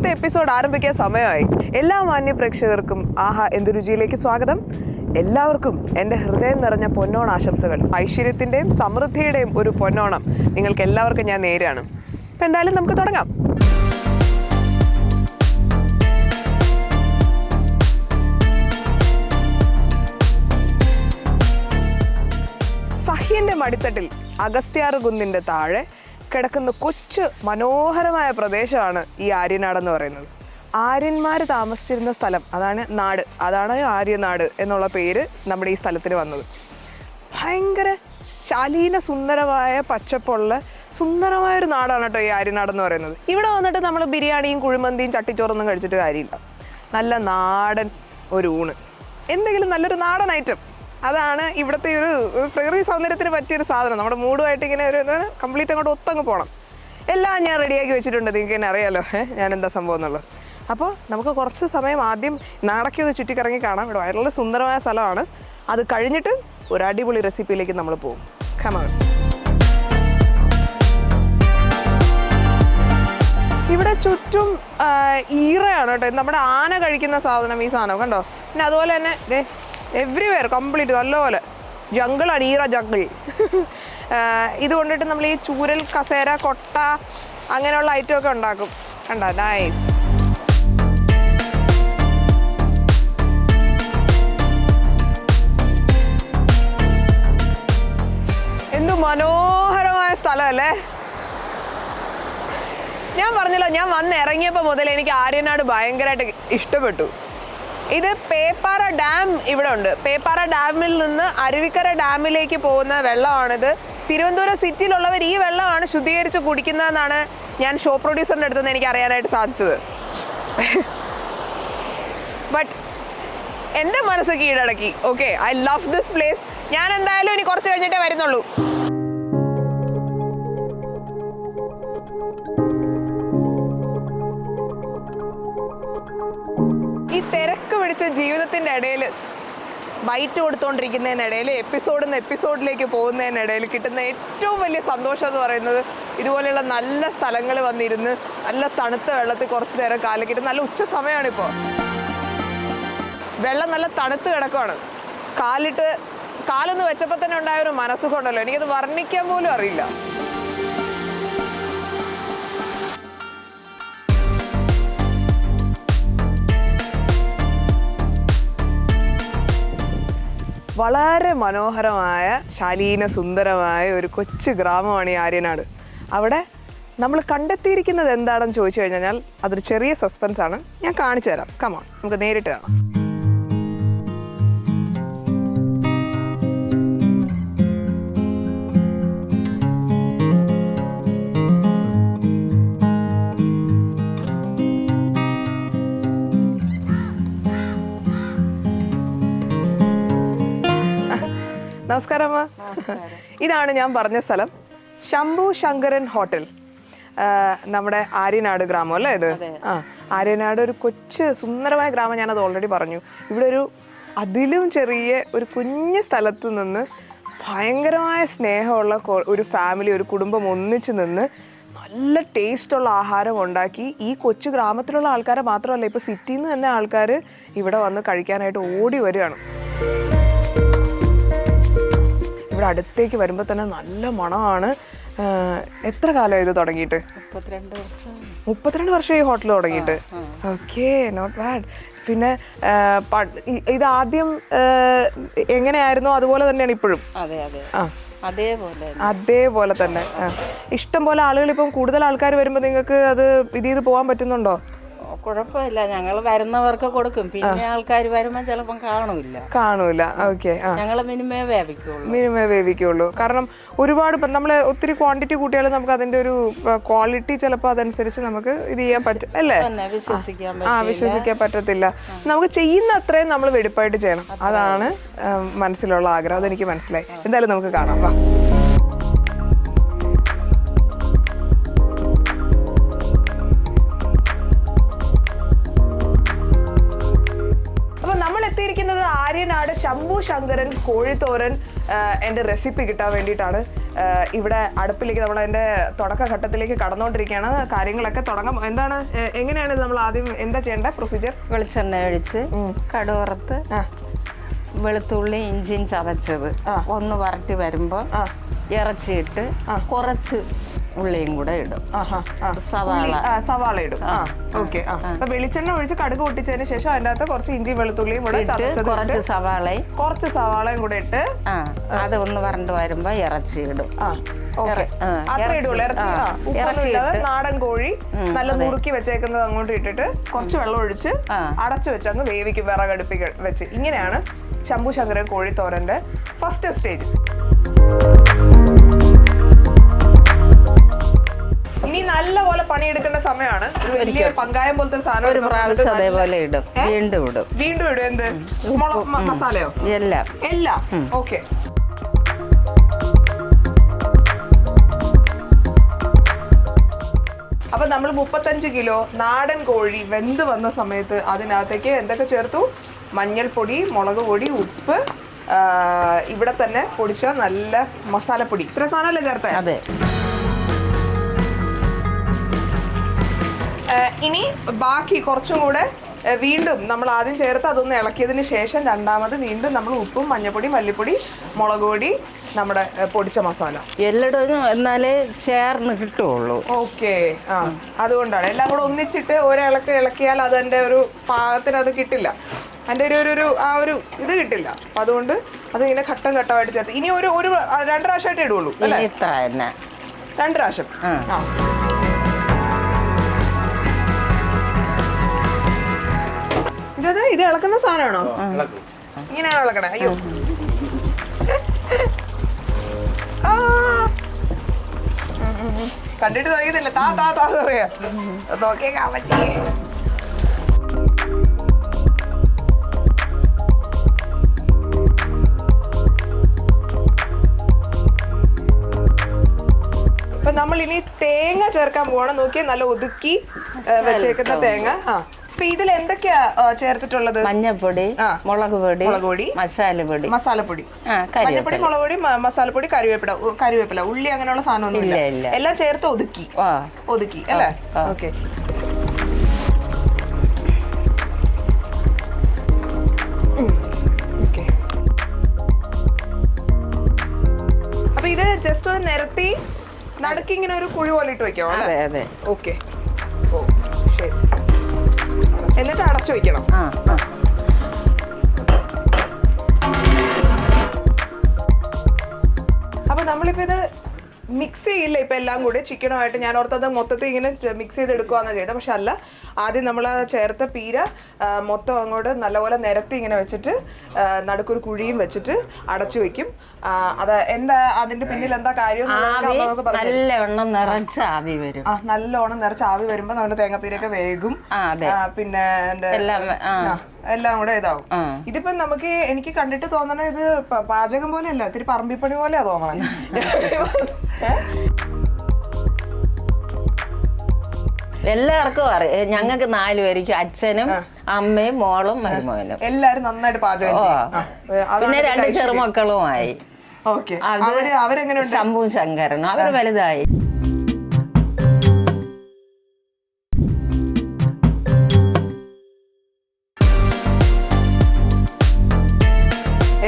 ഇന്നത്തെ എപ്പിസോഡ് ആരംഭിക്കാൻ സമയമായി. എല്ലാ മാന്യ പ്രേക്ഷകർക്കും ആഹാ എന്തുരുചിയിലേക്ക് സ്വാഗതം? എല്ലാവർക്കും എന്റെ ഹൃദയം നിറഞ്ഞ പൊന്നോണ ആശംസകൾ. ഐശ്വര്യത്തിന്റെയും സമൃദ്ധിയുടെയും ഒരു പൊന്നോണം നിങ്ങൾക്ക് എല്ലാവർക്കും ഞാൻ നേരാണ് അപ്പം എന്തായാലും നമുക്ക് തുടങ്ങാം. സഹ്യന്റെ മടിത്തട്ടിൽ അഗസ്ത്യാർ കുന്നിന്റെ താഴെ കിടക്കുന്ന കൊച്ചു മനോഹരമായ പ്രദേശമാണ് ഈ ആര്യനാട് എന്ന് പറയുന്നത്. ആര്യന്മാർ താമസിച്ചിരുന്ന സ്ഥലം അതാണ് നാട്. അതാണ് ആര്യനാട് എന്നുള്ള പേര് നമ്മുടെ ഈ സ്ഥലത്തിന് വന്നത്. ഭയങ്കര ശാലീന സുന്ദരമായ പച്ചപ്പുള്ള സുന്ദരമായ ഒരു നാടാണ് കേട്ടോ ഈ ആര്യനാട് എന്ന് പറയുന്നത്. ഇവിടെ വന്നിട്ട് നമ്മൾ ബിരിയാണിയും കുഴിമന്തിയും ചട്ടിച്ചോറൊന്നും കഴിച്ചിട്ട് കാര്യമില്ല. നല്ല നാടൻ ഒരു ഊണ്. എന്തെങ്കിലും നല്ലൊരു നാടൻ ഐറ്റം അതാണ് ഇവിടുത്തെ ഒരു പ്രകൃതി സൗന്ദര്യത്തിന് പറ്റിയൊരു സാധനം. നമ്മുടെ മൂഡുമായിട്ട് ഇങ്ങനെ ഒരു കംപ്ലീറ്റ് അങ്ങോട്ട് ഒത്തങ്ങ് പോകണം എല്ലാം ഞാൻ റെഡിയാക്കി വെച്ചിട്ടുണ്ട്. നിങ്ങൾക്ക് തന്നെ അറിയാലോ. ഞാൻ എന്താ സംഭവം എന്നുള്ളത്. അപ്പോൾ നമുക്ക് കുറച്ച് സമയം ആദ്യം നാടൊക്കെ ഒന്ന് ചുറ്റിക്കറങ്ങി കാണാം. ഇവിടെ വളരെ സുന്ദരമായ സ്ഥലമാണ്. അത് കഴിഞ്ഞിട്ട് ഒരു അടിപൊളി റെസിപ്പിയിലേക്ക് നമ്മൾ പോകും. കമാണ് ഇവിടെ ചുറ്റും ഈറയാണ് കേട്ടോ. നമ്മുടെ ആന കഴിക്കുന്ന സാധനം ഈ സാധനം. കണ്ടോ? പിന്നെ അതുപോലെ തന്നെ എവ്രിവെയർ കംപ്ലീറ്റ് നല്ലപോലെ. ജംഗിളാണ് ഈറ ജംഗിൾ ഇത് കൊണ്ടിട്ട് നമ്മൾ ഈ ചൂരൽ കസേര കൊട്ട അങ്ങനെയുള്ള ഐറ്റം ഒക്കെ ഉണ്ടാക്കും. കണ്ടോ? നൈസ് എന്തു മനോഹരമായ സ്ഥലമല്ലേ? ഞാൻ പറഞ്ഞല്ലോ ഞാൻ വന്ന് ഇറങ്ങിയപ്പോൾ മുതൽ എനിക്ക് ആര്യനാട് ഭയങ്കരമായിട്ട് ഇഷ്ടപ്പെട്ടു. ഇത് പേപ്പാറ ഡാം ഇവിടെ ഉണ്ട് പേപ്പാറ ഡാമിൽ നിന്ന് അരുവിക്കര ഡാമിലേക്ക് പോകുന്ന വെള്ളമാണിത്. തിരുവനന്തപുരം സിറ്റിയിലുള്ളവർ ഈ വെള്ളമാണ് ശുദ്ധീകരിച്ച് കുടിക്കുന്നതെന്നാണ് ഞാൻ ഷോ പ്രൊഡ്യൂസറിന്റെ അടുത്ത് നിന്ന് എനിക്ക് അറിയാനായിട്ട് സാധിച്ചത്. ബട്ട് എന്റെ മനസ്സ് കീഴടക്കി. Okay I love this place ഞാൻ എന്തായാലും ഇനി കുറച്ച് കഴിഞ്ഞിട്ടേ വരുന്നുള്ളൂ. തിരക്ക് ജീവിതത്തിന്റെ ഇടയിൽ ബൈറ്റ് കൊടുത്തോണ്ടിരിക്കുന്നതിനിടയിൽ എപ്പിസോഡിൽ നിന്ന് എപ്പിസോഡിലേക്ക് പോകുന്നതിനിടയിൽ കിട്ടുന്ന ഏറ്റവും വലിയ സന്തോഷം എന്ന് പറയുന്നത് ഇതുപോലെയുള്ള നല്ല സ്ഥലങ്ങൾ വന്നിരുന്ന് നല്ല തണുത്ത വെള്ളത്തിൽ കുറച്ച് നേരം കാലക്കിട്ട് നല്ല ഉച്ച സമയമാണിപ്പോൾ. വെള്ളം നല്ല തണുത്ത് കിടക്കുവാണ്. കാലിട്ട് കാലൊന്ന് വെച്ചപ്പോൾ തന്നെ ഉണ്ടായ ഒരു മനസ്സുകൊണ്ടല്ലോ എനിക്കത് വർണിക്കാൻ പോലും അറിയില്ല. വളരെ മനോഹരമായ ശാലീന സുന്ദരമായ ഒരു കൊച്ചു ഗ്രാമമാണ് ഈ ആര്യനാട്. അവിടെ നമ്മൾ കണ്ടെത്തിയിരിക്കുന്നത് എന്താണെന്ന് ചോദിച്ചു കഴിഞ്ഞാൽ അതൊരു ചെറിയ സസ്പെൻസ് ആണ്. ഞാൻ കാണിച്ചു തരാം. കമോൺ നമുക്ക് നേരിട്ട് കാണാം. നമസ്കാരം അമ്മ ഇതാണ് ഞാൻ പറഞ്ഞ സ്ഥലം. ശംഭു ശങ്കരൻ ഹോട്ടൽ. നമ്മുടെ ആര്യനാട് ഗ്രാമം അല്ലേ ഇത്? ആ ആര്യനാട് ഒരു കൊച്ച് സുന്ദരമായ ഗ്രാമം ഞാനത് ഓൾറെഡി പറഞ്ഞു. ഇവിടെ ഒരു അതിലും ചെറിയ ഒരു കുഞ്ഞു സ്ഥലത്ത് നിന്ന് ഭയങ്കരമായ സ്നേഹമുള്ള ഒരു ഫാമിലി ഒരു കുടുംബം ഒന്നിച്ച് നിന്ന് നല്ല ടേസ്റ്റുള്ള ആഹാരം ഉണ്ടാക്കി. ഈ കൊച്ചു ഗ്രാമത്തിലുള്ള ആൾക്കാരെ മാത്രമല്ല ഇപ്പോൾ സിറ്റിയിൽ നിന്ന് തന്നെ ആൾക്കാർ ഇവിടെ വന്ന് കഴിക്കാനായിട്ട് ഓടി വരികയാണ്. ഇവിടെ അടുത്തേക്ക് വരുമ്പോൾ തന്നെ നല്ല മണമാണ്. എത്ര കാലമായി ഇത് തുടങ്ങിയിട്ട്? മുപ്പത്തിരണ്ട് വർഷം. ഈ ഹോട്ടൽ തുടങ്ങിയിട്ട്? ഓക്കെ നോട്ട് ബാഡ് പിന്നെ ഇത് ആദ്യം എങ്ങനെയായിരുന്നോ? അതുപോലെ തന്നെയാണ് ഇപ്പോഴും. അതെ അതെ. ആ. അതേപോലെ അതേപോലെ തന്നെ. ഇഷ്ടം പോലെ ആളുകൾ ഇപ്പം കൂടുതൽ ആൾക്കാർ വരുമ്പോൾ നിങ്ങൾക്ക് അത് ഇത് ചെയ്ത് പോകാൻ പറ്റുന്നുണ്ടോ? കുഴപ്പമില്ല. ഞങ്ങൾ വരുന്നവർക്ക് കൊടുക്കും. പിന്നെ ആൾക്കാർ വരുമ്പോൾ ചിലപ്പം കാണൂല കാണൂല. ഓക്കെ. ഞങ്ങൾ മിനിമേ വേവിക്കുള്ളൂ മിനിമേ വേവിക്കുള്ളൂ കാരണം ഒരുപാട് നമ്മൾ ഒത്തിരി ക്വാണ്ടിറ്റി കൂട്ടിയാലും നമുക്ക് അതിന്റെ ഒരു ക്വാളിറ്റി ചിലപ്പോൾ അതനുസരിച്ച് നമുക്ക് ഇത് ചെയ്യാൻ പറ്റും അല്ലേ? ആ വിശ്വസിക്കാൻ പറ്റത്തില്ല. നമുക്ക് ചെയ്യുന്ന അത്രയും നമ്മൾ വെടിപ്പായിട്ട് ചെയ്യണം. അതാണ് മനസ്സിലുള്ള ആഗ്രഹം. അതെനിക്ക് മനസ്സിലായി. എന്തായാലും നമുക്ക് കാണാം. വാ. ആര്യനാട് ശംഭു ശങ്കരൻ കോഴിത്തോരൻ എന്റെ റെസിപ്പി കിട്ടാൻ വേണ്ടിയിട്ടാണ് ഇവിടെ അടുപ്പിലേക്ക് നമ്മൾ അതിന്റെ തുടക്കഘട്ടത്തിലേക്ക് കടന്നുകൊണ്ടിരിക്കുകയാണ്. കാര്യങ്ങളൊക്കെ തുടങ്ങാം. എന്താണ് എങ്ങനെയാണ് നമ്മൾ ആദ്യം എന്താ ചെയ്യേണ്ട പ്രൊസീജിയർ വെളിച്ചെണ്ണ ഒഴിച്ച് കടുവറുത്ത് വെളുത്തുള്ളി ഇഞ്ചിയും ചതച്ചത്. ഒന്ന് വരട്ടി വരുമ്പോൾ ഇറച്ചിയിട്ട് കുറച്ച് ഉള്ളിയും കൂടെ ഇടും. സവാള. സവാള ഇടും. ഓക്കെ അപ്പൊ വെളിച്ചെണ്ണ ഒഴിച്ച് കടുക് പൊട്ടിച്ചതിന് ശേഷം അതിന്റെ അകത്ത് കുറച്ച് ഇഞ്ചി വെളുത്തുള്ളിയും കൂടെ കുറച്ച് സവാളയും കുറച്ച് സവാളയും കൂടെ ഇട്ട് അത് ഒന്ന് വരണ്ട് വരുമ്പോ ഇറച്ചി ഇടും. നാടൻ കോഴി നല്ല നുറുക്കി വെച്ചേക്കുന്നത് അങ്ങോട്ട് ഇട്ടിട്ട് കുറച്ച് വെള്ളം ഒഴിച്ച്. അടച്ചു വെച്ച് അങ്ങ് വേവിക്കും വിറകടുപ്പി വെച്ച്. ഇങ്ങനെയാണ് ശംഭു ശങ്കരൻ കോഴിത്തോരന്റെ ഫസ്റ്റ് സ്റ്റേജ് ഇനി നല്ലപോലെ പണിയെടുക്കേണ്ട സമയമാണ്. ഒരു വലിയ പങ്കായം പോലത്തെ ഒരു സാധനം ഒരു എടുത്ത് പ്രാവശ്യം നല്ല- അതേപോലെ ഇടും. വീണ്ടും ഇടും. വീണ്ടും ഇടും. എന്ത്? മുളക് മ- മസാലയോ? എല്ലാം. എല്ലാം. ഓക്കെ. അപ്പൊ നമ്മൾ മുപ്പത്തഞ്ച് കിലോ നാടൻ കോഴി വെന്ത് വന്ന സമയത്ത് അതിനകത്തേക്ക് എന്തൊക്കെ ചേർത്തു? മഞ്ഞൾപ്പൊടി മുളക് പൊടി ഉപ്പ് ആ, ഇവിടെ തന്നെ പൊടിച്ച നല്ല മസാലപ്പൊടി. ഇത്ര സാധനമല്ലേ ചേർത്തേ? അതെ. ഇനി ബാക്കി കുറച്ചും കൂടെ വീണ്ടും നമ്മൾ ആദ്യം ചേർത്ത് അതൊന്ന് ഇളക്കിയതിന് ശേഷം രണ്ടാമത് വീണ്ടും നമ്മൾ ഉപ്പും മഞ്ഞപ്പൊടി മല്ലിപ്പൊടി മുളക് പൊടി നമ്മുടെ പൊടിച്ച മസാല. എല്ലായിടവും എന്നാലേ ചേർന്ന് കിട്ടുള്ളൂ ഓക്കെ. ആ അതുകൊണ്ടാണ്. എല്ലാം കൂടെ ഒന്നിച്ചിട്ട് ഒരിളക്ക് ഇളക്കിയാൽ അതിന്റെ ഒരു പാകത്തിന് അത് കിട്ടില്ല. അതിന്റെ ഒരു ഒരു- ആ ഒരു ഇത് കിട്ടില്ല. അപ്പം അതുകൊണ്ട് അത് ഇങ്ങനെ ഘട്ടം ഘട്ടമായിട്ട് ചേർത്ത്. ഇനി ഒരു ഒരു രണ്ട് പ്രാവശ്യമായിട്ട് ഇടുള്ളൂ അല്ലേ? രണ്ട് പ്രാവശ്യം. ആ. ഇതത് ഇത് ഇളക്കുന്ന സാധനമാണോ? ഇങ്ങനെയാണോ ഇളക്കണേ? അയ്യോ. കണ്ടിട്ട് തോന്നിയതില്ല? താ താ താ പറയാ. നോക്കിയേ കാമച്ചി നമ്മൾ ഇനി തേങ്ങ ചേർക്കാൻ പോകണം നോക്കിയാൽ നല്ല ഒതുക്കി വെച്ചേക്കുന്ന തേങ്ങ. ആ. അപ്പൊ ഇതിൽ എന്തൊക്കെയാ ചേർത്തിട്ടുള്ളത്? മഞ്ഞപ്പൊടി. മുളക് പൊടി മുളക് പൊടി മസാലപ്പൊടി. മസാലപ്പൊടി മഞ്ഞപ്പൊടി മുളക് പൊടി മസാലപ്പൊടി കറിവേപ്പില കറിവേപ്പില ഉള്ളി അങ്ങനെയുള്ള സാധനമൊന്നും ഇല്ല, ഇല്ല ഇല്ല. എല്ലാം ചേർത്ത് ഒതുക്കി. ഒതുക്കി അല്ലേ. ഓക്കെ. ഇത് ജസ്റ്റ് ഒന്ന് നിരത്തി നടുക്ക് ഇങ്ങനെ ഒരു കുഴി പോലെ ഇട്ട് വെക്കാം അതെ അതെ. ഓക്കെ. ഓ. എന്നിട്ട് അടച്ചു വയ്ക്കണം. ആ ആ. അപ്പൊ നമ്മളിപ്പോ ഇത് മിക്സ് ചെയ്യില്ല ഇപ്പൊ എല്ലാം കൂടി. ചിക്കനുമായിട്ട് ഞാൻ ഓർത്തത് മൊത്തത്തിൽ ഇങ്ങനെ മിക്സ് ചെയ്ത് എടുക്കുകയെന്നാണ് ചെയ്തത്. പക്ഷെ അല്ല ആദ്യം നമ്മൾ ചേർത്ത പീര മൊത്തം അങ്ങോട്ട് നല്ലപോലെ നിരത്തി ഇങ്ങനെ വെച്ചിട്ട് നടുക്കൊരു കുഴിയും വെച്ചിട്ട് അടച്ചു വെക്കും ആ, അത് എന്താ അതിന്റെ പിന്നിൽ എന്താ കാര്യം നല്ലവണ്ണം നിറച്ച ആവി വരും. ആ നല്ലോണം നിറച്ച ആവി വരുമ്പോ നമ്മുടെ തേങ്ങാപ്പീരൊക്കെ വേകും പിന്നെ എല്ലാം കൂടെ ഇതാവും. ഇതിപ്പോ നമുക്ക് എനിക്ക് കണ്ടിട്ട് തോന്നണ ഇത് പാചകം പോലെ അല്ല ഇത്തിരി പറമ്പിപ്പണി പോലെയാ തോന്നണം. എല്ലാവർക്കും അറിയാം. ഞങ്ങൾക്ക് നാലുപേരിക്കും അച്ഛനും അമ്മയും മോളും മരുമോനും എല്ലാരും നന്നായിട്ട് പാചകം പിന്നെ രണ്ട്. ചെറുമക്കളുമായി. ഓക്കെ. അവർ ശംഭു ശങ്കരനും അവർ വലുതായി.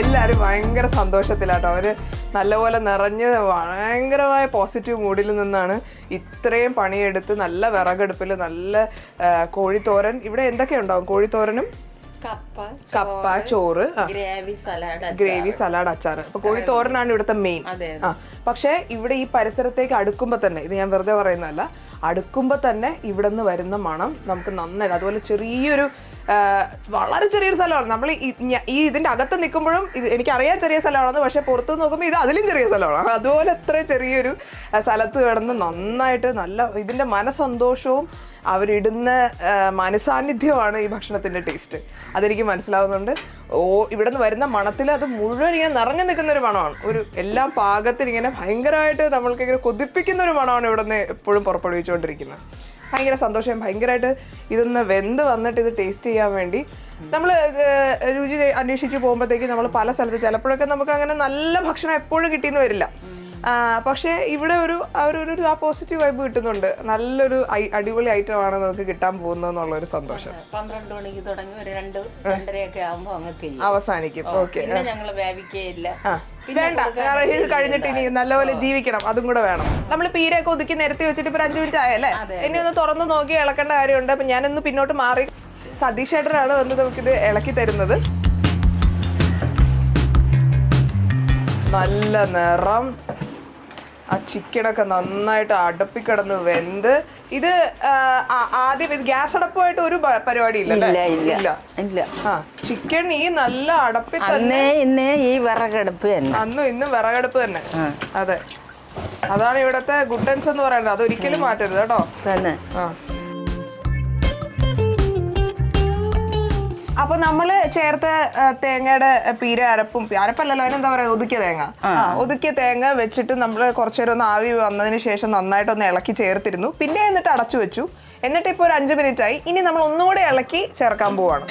എല്ലാരും ഭയങ്കര സന്തോഷത്തിലാട്ടോ. അവർ നല്ലപോലെ നിറഞ്ഞ് ഭയങ്കരമായ പോസിറ്റീവ് മൂഡിൽ നിന്നാണ് ഇത്രയും പണിയെടുത്ത് നല്ല വിറകെടുപ്പിൽ നല്ല കോഴിത്തോരൻ. ഇവിടെ എന്തൊക്കെ ഉണ്ടാവും കോഴിത്തോരനും കപ്പ ചോറ് ഗ്രേവി സലാഡ് അച്ചാർ അപ്പൊ കോഴിത്തോരനാണ് ഇവിടുത്തെ മെയിൻ. ആ പക്ഷേ ഇവിടെ ഈ പരിസരത്തേക്ക് അടുക്കുമ്പോൾ തന്നെ ഇത് ഞാൻ വെറുതെ പറയുന്നതല്ല അടുക്കുമ്പോൾ തന്നെ ഇവിടെ നിന്ന് വരുന്ന മണം നമുക്ക് നന്നായിട്ട് അതുപോലെ ചെറിയൊരു വളരെ ചെറിയൊരു സ്ഥലമാണ്. നമ്മൾ ഈ ഇതിന്റെ അകത്ത് നിൽക്കുമ്പോഴും ഇത് എനിക്കറിയാൻ ചെറിയ സ്ഥലമാണെന്ന് പക്ഷേ പുറത്ത് നോക്കുമ്പോൾ ഇത് അതിലും ചെറിയ സ്ഥലമാണ്. അതുപോലെ അത്ര ചെറിയൊരു സ്ഥലത്ത് കിടന്ന് നന്നായിട്ട് നല്ല ഇതിന്റെ മനസന്തോഷവും അവരിടുന്ന മനസാന്നിധ്യമാണ് ഈ ഭക്ഷണത്തിന്റെ ടേസ്റ്റ്. അതെനിക്ക് മനസ്സിലാവുന്നുണ്ട്. ഓ ഇവിടെ നിന്ന് വരുന്ന മണത്തിൽ അത് മുഴുവൻ ഇങ്ങനെ നിറഞ്ഞു നിൽക്കുന്ന ഒരു മണമാണ്. ഒരു എല്ലാ പാകത്തിൽ ഇങ്ങനെ ഭയങ്കരമായിട്ട് നമ്മൾക്ക് ഇങ്ങനെ കൊതിപ്പിക്കുന്ന ഒരു മണമാണ് ഇവിടെ നിന്ന് എപ്പോഴും പുറപ്പെടുവിച്ചുകൊണ്ടിരിക്കുന്നത്. ഭയങ്കര സന്തോഷം. ഭയങ്കരമായിട്ട് ഇതൊന്ന് വെന്ത് വന്നിട്ട് ഇത് ടേസ്റ്റ് ചെയ്യാൻ വേണ്ടി നമ്മൾ രുചി അന്വേഷിച്ച് പോകുമ്പോഴത്തേക്ക് നമ്മൾ പല സ്ഥലത്ത് ചിലപ്പോഴൊക്കെ നമുക്ക് അങ്ങനെ നല്ല ഭക്ഷണം എപ്പോഴും കിട്ടിയെന്ന് വരില്ല. പക്ഷേ ഇവിടെ ഒരു അവരൊരു ആ പോസിറ്റീവ് വൈബ് കിട്ടുന്നുണ്ട്. നല്ലൊരു അടിപൊളി ഐറ്റം ആണ് നമുക്ക് കിട്ടാൻ പോകുന്നത് എന്നുള്ള ഒരു സന്തോഷം പന്ത്രണ്ട് മണിക്ക് തുടങ്ങി ഒരു രണ്ട് രണ്ടരയൊക്കെ ആകുമ്പോൾ അങ്ങ് അവസാനിക്കും. ഓക്കെ. ഞങ്ങൾ വേവിക്കുകയില്ല ആ. വേണ്ട. കാരണം ഇത് കഴിഞ്ഞിട്ട് ഇനി നല്ലപോലെ ജീവിക്കണം. അതും കൂടെ വേണം. നമ്മൾ പീരയൊക്കെ ഒതുക്കി നിരത്തി വെച്ചിട്ട് ഇപ്പൊ അഞ്ചു മിനിറ്റ് ആയല്ലേ? ഇനി ഒന്ന് തുറന്ന് നോക്കി ഇളക്കേണ്ട കാര്യമുണ്ട്. അപ്പൊ ഞാനൊന്ന് പിന്നോട്ട് മാറി. സതീഷ് ഏട്ടനാണ് വന്ന് നമുക്കിത് ഇളക്കി തരുന്നത്. നല്ല നിറം. ആ ചിക്കനൊക്കെ നന്നായിട്ട് അടുപ്പിക്കിടന്ന് വെന്ത് ഇത് ആദ്യം ഇത് ഗ്യാസ് അടപ്പമായിട്ട് ഒരു പരിപാടി ഇല്ല ഇല്ല. ഇല്ല. ആ ചിക്കൻ ഈ നല്ല അടപ്പിൽ തന്നെ. ഇന്ന് ഇന്നേ ഈ വിറകടുപ്പ് തന്നെ. അന്നും ഇന്നും വിറകടുപ്പ് തന്നെ. അതെ. അതാണ് ഇവിടത്തെ ഗുഡൻസ് എന്ന് പറയുന്നത്. അതൊരിക്കലും മാറ്റരുത് കേട്ടോ. തന്നെ. ആ. അപ്പൊ നമ്മൾ ചേർത്ത തേങ്ങയുടെ പീര അരപ്പും അരപ്പല്ലല്ലോ അതിനെന്താ പറയാ ഒതുക്കിയ തേങ്ങ. ഒതുക്കിയ തേങ്ങ വെച്ചിട്ട് നമ്മൾ കുറച്ചേരം ഒന്ന് ആവി വന്നതിന് ശേഷം നന്നായിട്ട് ഒന്ന് ഇളക്കി ചേർത്തിരുന്നു. പിന്നെ എന്നിട്ട് അടച്ചു വെച്ചു. എന്നിട്ട് ഇപ്പോൾ ഒരു അഞ്ച് മിനിറ്റ് ആയി ഇനി നമ്മൾ ഒന്നുകൂടെ ഇളക്കി ചേർക്കാൻ പോവാണ്.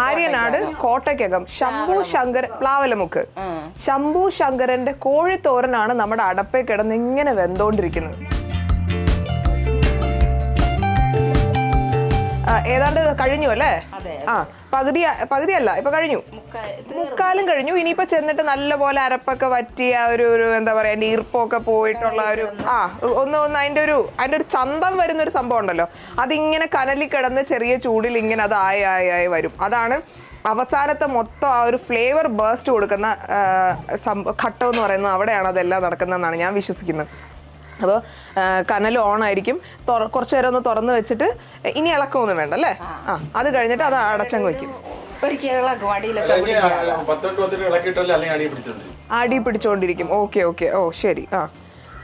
ആര്യനാട്, കോട്ടയ്ക്കകം. ശംഭു ശങ്കർ പ്ലാവലമുക്ക്. ശംഭു ശങ്കരന്റെ കോഴിത്തോരനാണ് നമ്മുടെ അടപ്പേ കിടന്ന് ഇങ്ങനെ വെന്തോണ്ടിരിക്കുന്നത്. ഏതാണ്ട് കഴിഞ്ഞു അല്ലേ? ആ പകുതി പകുതിയല്ല ഇപ്പൊ കഴിഞ്ഞു. മുക്കാലും കഴിഞ്ഞു. ഇനിയിപ്പോ ചെന്നിട്ട് നല്ലപോലെ അരപ്പൊക്കെ പറ്റിയ ഒരു ഒരു എന്താ പറയാ ഈർപ്പൊക്കെ പോയിട്ടുള്ള ഒരു ആ ഒന്ന് ഒന്ന് അതിന്റെ ഒരു അതിന്റെ ഒരു ചന്തം വരുന്ന ഒരു സംഭവം ഉണ്ടല്ലോ. അതിങ്ങനെ കനലി കിടന്ന് ചെറിയ ചൂടിൽ ഇങ്ങനെ അത് ആയി ആയി ആയി വരും. അതാണ് അവസാനത്തെ മൊത്തം ആ ഒരു ഫ്ലേവർ ബേസ്റ്റ് കൊടുക്കുന്ന ആ, ഘട്ടം എന്ന് പറയുന്നത് അവിടെയാണ് അതെല്ലാം നടക്കുന്നതെന്നാണ് ഞാൻ വിശ്വസിക്കുന്നത്. അപ്പോൾ കനൽ ഓൺ ആയിരിക്കും കുറച്ചു നേരം ഒന്ന് തുറന്ന് വെച്ചിട്ട് ഇനി ഇളക്കമൊന്നും വേണ്ട അല്ലേ? ആ. അത് കഴിഞ്ഞിട്ട് അത് അടച്ചങ്ങ് വെക്കും അടി പിടിച്ചോണ്ടിരിക്കും. Okay okay. ഓ ശരി. ആ.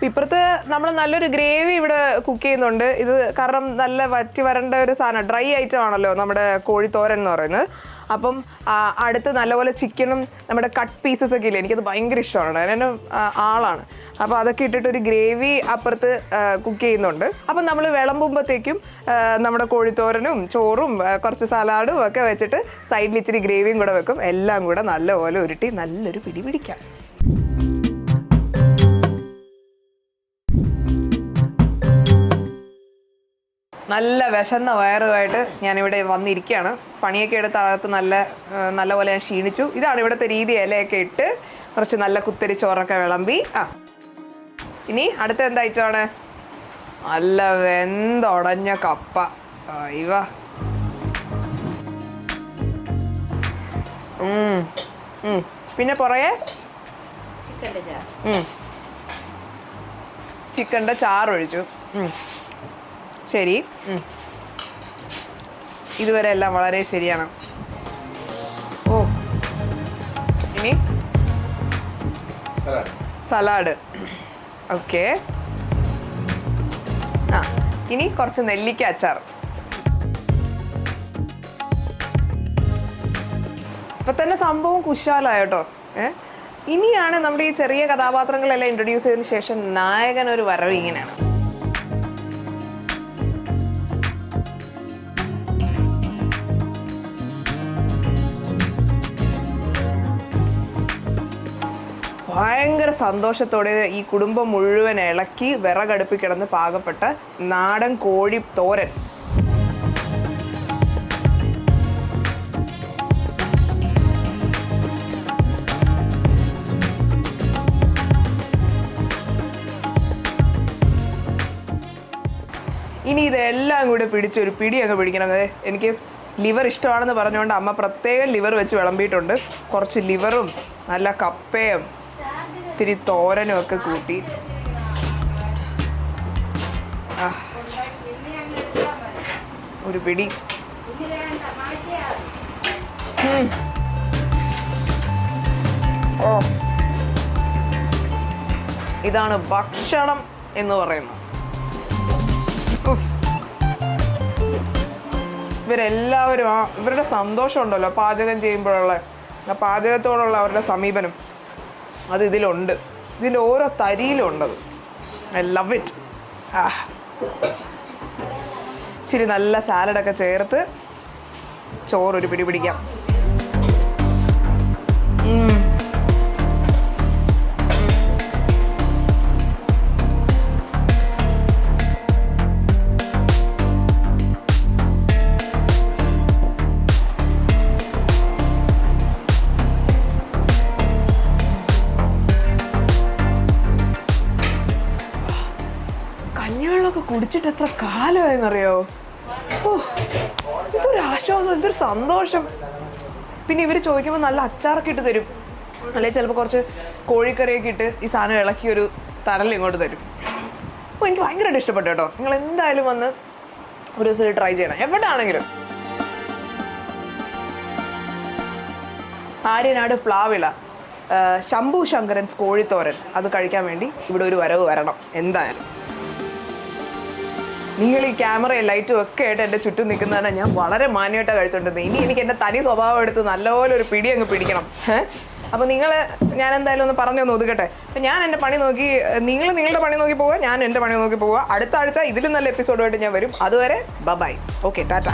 ഇപ്പുറത്ത് നമ്മൾ നല്ലൊരു ഗ്രേവി ഇവിടെ കുക്ക് ചെയ്യുന്നുണ്ട്. ഇത് കാരണം നല്ല വറ്റി വരേണ്ട ഒരു സാധനം ഡ്രൈ ഐറ്റം ആണല്ലോ നമ്മുടെ കോഴിത്തോരൻ എന്ന് പറയുന്നത്. അപ്പം അടുത്ത് നല്ലപോലെ ചിക്കനും നമ്മുടെ കട്ട് പീസസ് ഒക്കെ ഇല്ലേ എനിക്കത് ഭയങ്കര ഇഷ്ടമാണ്. അതിന് ആളാണ്. അപ്പോൾ അതൊക്കെ ഇട്ടിട്ട് ഒരു ഗ്രേവി അപ്പുറത്ത് കുക്ക് ചെയ്യുന്നുണ്ട്. അപ്പം നമ്മൾ വിളമ്പുമ്പോഴത്തേക്കും നമ്മുടെ കോഴിത്തോരനും ചോറും കുറച്ച് സലാഡും ഒക്കെ വെച്ചിട്ട് സൈഡിൽ ഇച്ചിരി ഗ്രേവിയും കൂടെ വെക്കും. എല്ലാം കൂടെ നല്ലപോലെ ഉരുട്ടി നല്ലൊരു പിടി പിടിക്കാം. നല്ല വിശന്ന വയറുമായിട്ട് ഞാനിവിടെ വന്നിരിക്കുകയാണ്. പണിയൊക്കെ എടുത്ത് അകത്ത് നല്ല നല്ലപോലെ ഞാൻ ക്ഷീണിച്ചു. ഇതാണ് ഇവിടുത്തെ രീതി ഇലയൊക്കെ ഇട്ട് കുറച്ച് നല്ല കുത്തരി ചോറൊക്കെ വിളമ്പി. ആ. ഇനി അടുത്ത എന്താ ഐറ്റമാണ് നല്ല വെന്തുടഞ്ഞ കപ്പ. ഇവ പിന്നെ പുറകെ? ചിക്കന്റെ ചാറൊഴിച്ചു. ശരി. ഇതുവരെ എല്ലാം വളരെ ശരിയാണ്. ഓ. ഇനി? സലാഡ്. സലാഡ്. ഓക്കെ. ആ ഇനി കുറച്ച് നെല്ലിക്ക അച്ചാർ. ഇപ്പൊ തന്നെ സംഭവം കുശാലായോട്ടോ ഏ? ഇനിയാണ് നമ്മുടെ ഈ ചെറിയ കഥാപാത്രങ്ങളെല്ലാം ഇൻട്രൊഡ്യൂസ് ചെയ്തതിന് ശേഷം നായകൻ ഒരു വരവ് ഇങ്ങനെയാണ്. ഭയങ്കര സന്തോഷത്തോടെ ഈ കുടുംബം മുഴുവൻ ഇളക്കി വിറകടുപ്പി കിടന്ന് പാകപ്പെട്ട നാടൻ കോഴി തോരൻ. ഇനി ഇതെല്ലാം കൂടെ പിടിച്ച് ഒരു പിടി അങ്ങ് പിടിക്കണം. എനിക്ക് ലിവർ ഇഷ്ടമാണെന്ന് പറഞ്ഞുകൊണ്ട് അമ്മ പ്രത്യേകം ലിവർ വെച്ച് വിളമ്പിയിട്ടുണ്ട്. കുറച്ച് ലിവറും നല്ല കപ്പയും ഇത്തിരി തോരനും ഒക്കെ കൂട്ടി ഒരു പിടി. ഓ. ഇതാണ് ഭക്ഷണം എന്ന് പറയുന്നത്. ഇവരെല്ലാവരും ആ ഇവരുടെ സന്തോഷം ഉണ്ടല്ലോ പാചകം ചെയ്യുമ്പോഴുള്ള പാചകത്തോടുള്ള അവരുടെ സമീപനം. അത് ഇതിലുണ്ട്. ഇതിന്റെ ഓരോ തരിയിലും ഉണ്ടത് ഐ ലവ് ഇറ്റ് ആ. ഇച്ചിരി നല്ല സാലഡൊക്കെ ചേർത്ത് ചോറൊരു പിടി പിടിക്കാം. കുടിച്ചിട്ട് എത്ര കാലമായെന്നറിയോ? ഓ ഇതൊരു ആശ്വാസം ഇതൊരു സന്തോഷം. പിന്നെ ഇവർ ചോദിക്കുമ്പോൾ നല്ല അച്ചാറൊക്കെ ഇട്ട് തരും. അല്ലെങ്കിൽ ചിലപ്പോൾ കുറച്ച് കോഴിക്കറിയൊക്കെ ഇട്ട് ഈ സാധനം ഇളക്കി ഒരു തരൽ ഇങ്ങോട്ട് തരും. അപ്പോൾ എനിക്ക് ഭയങ്കരമായിട്ട് ഇഷ്ടപ്പെട്ടു കേട്ടോ. നിങ്ങൾ എന്തായാലും വന്ന് ഒരു ദിവസം ട്രൈ ചെയ്യണം. എവിടെ ആണെങ്കിലും ആര്യനാട് പ്ലാവിള. ശംഭു ശങ്കരൻസ് കോഴിത്തോരൻ. അത് കഴിക്കാൻ വേണ്ടി ഇവിടെ ഒരു വരവ് വരണം. എന്തായാലും. നിങ്ങൾ ഈ ക്യാമറയും ലൈറ്റും ഒക്കെ ആയിട്ട് എന്റെ ചുറ്റും നിൽക്കുന്നതാണ് ഞാൻ വളരെ മാന്യമായിട്ട് കഴിച്ചോണ്ടിരുന്നത്. ഇനി എനിക്ക് എന്റെ തനി സ്വഭാവം എടുത്ത് നല്ലപോലെ ഒരു പിടി അങ്ങ് പിടിക്കണം. അപ്പം അപ്പോൾ നിങ്ങൾ ഞാൻ എന്തായാലും ഒന്ന് പറഞ്ഞു ഒന്ന് ഒതുക്കട്ടെ. അപ്പം ഞാൻ എന്റെ പണി നോക്കി നിങ്ങൾ നിങ്ങളുടെ പണി നോക്കി പോവുക ഞാൻ എന്റെ പണി നോക്കി പോവുക. അടുത്ത ആഴ്ച ഇതിലും നല്ല എപ്പിസോഡുമായിട്ട് ഞാൻ വരും. അതുവരെ ബബായ് ഓക്കെ ടാറ്റ.